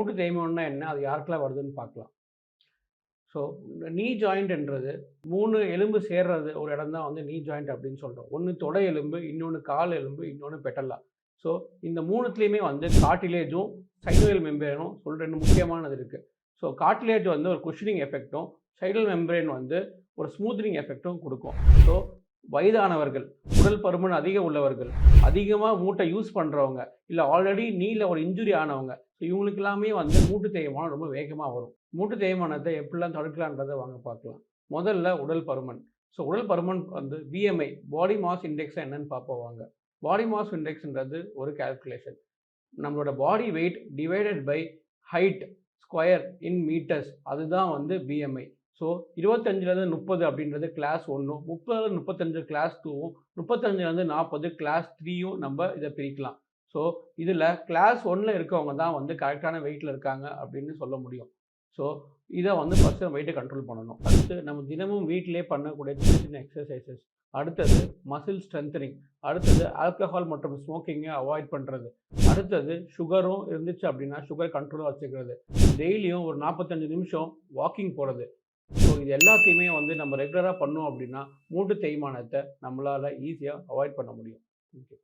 மூட்டு தேய்மானம்னா என்ன? அது யாருக்கெல்லாம் வருதுன்னு பார்க்கலாம். ஸோ நீ ஜாயிண்ட்ன்றது மூணு எலும்பு சேர்றது ஒரு இடம் தான் வந்து நீ ஜாயிண்ட் அப்படின்னு சொல்கிறோம் ஒன்று தொடை எலும்பு இன்னொன்று கால் எலும்பு இன்னொன்று பெட்டல்லா ஸோ இந்த மூணுத்துலேயுமே வந்து காட்டிலேஜும் சைடோயல் மெம்பரேனும் சொல்கிற ரெண்டு முக்கியமானது இருக்குது ஸோ காட்டிலேஜ் வந்து ஒரு குஷனிங் எஃபெக்ட்டும் சைடல் மெம்பரேன் வந்து ஒரு ஸ்மூத்னிங் எஃபெக்ட்டும் கொடுக்கும். ஸோ வயதானவர்கள் உடல் பருமன் அதிகம் உள்ளவர்கள் அதிகமாக மூட்டை யூஸ் பண்ணுறவங்க இல்லை ஆல்ரெடி நீல ஒரு இன்ஜுரி ஆனவங்க ஸோ இவங்களுக்கு எல்லாமே வந்து மூட்டு தேய்மானம் ரொம்ப வேகமாக வரும். மூட்டு தேய்மானத்தை எப்படிலாம் தடுக்கலான்றதை வாங்க பார்க்கலாம். முதல்ல உடல் பருமன். ஸோ உடல் பருமன் வந்து பிஎம்ஐ பாடி மாஸ் இண்டெக்ஸ் என்னன்னு பார்ப்போம் வாங்க. பாடி மாஸ் இண்டெக்ஸ்ன்றது ஒரு கால்குலேஷன் நம்மளோட body weight divided by height square in meters அதுதான் வந்து பிஎம்ஐ ஸோ இருபத்தஞ்சிலேருந்து முப்பது அப்படின்றது கிளாஸ் ஒன்றும் முப்பதுலேருந்து முப்பத்தஞ்சு கிளாஸ் டூவும் முப்பத்தஞ்சுலேருந்து நாற்பது கிளாஸ் த்ரீயும் நம்ம இதை பிரிக்கலாம். ஸோ இதில் கிளாஸ் ஒன்னில் இருக்கவங்க தான் வந்து கரெக்டான வெயிட்டில் இருக்காங்க அப்படின்னு சொல்ல முடியும். ஸோ இதை வந்து ஃபஸ்ட்டு நம்ம வெயிட்டை கண்ட்ரோல் பண்ணணும். அடுத்து நம்ம தினமும் வீட்டிலே பண்ணக்கூடிய சின்ன சின்ன எக்ஸசைசஸ் அடுத்தது மசில் ஸ்ட்ரென்தனிங் அடுத்தது ஆல்கஹால் மற்றும் ஸ்மோக்கிங்கை அவாய்ட் பண்ணுறது அடுத்தது சுகரும் இருந்துச்சு அப்படின்னா சுகர் கண்ட்ரோலாக வச்சுக்கிறது. டெய்லியும் ஒரு நாற்பத்தஞ்சு நிமிஷம் வாக்கிங் போகிறது ஸோ இது எல்லாத்தையுமே வந்து நம்ம ரெகுலராக பண்ணோம் அப்படின்னா மூட்டு தேய்மானத்தை நம்மளால் ஈஸியாக அவாய்ட் பண்ண முடியும். ஓகே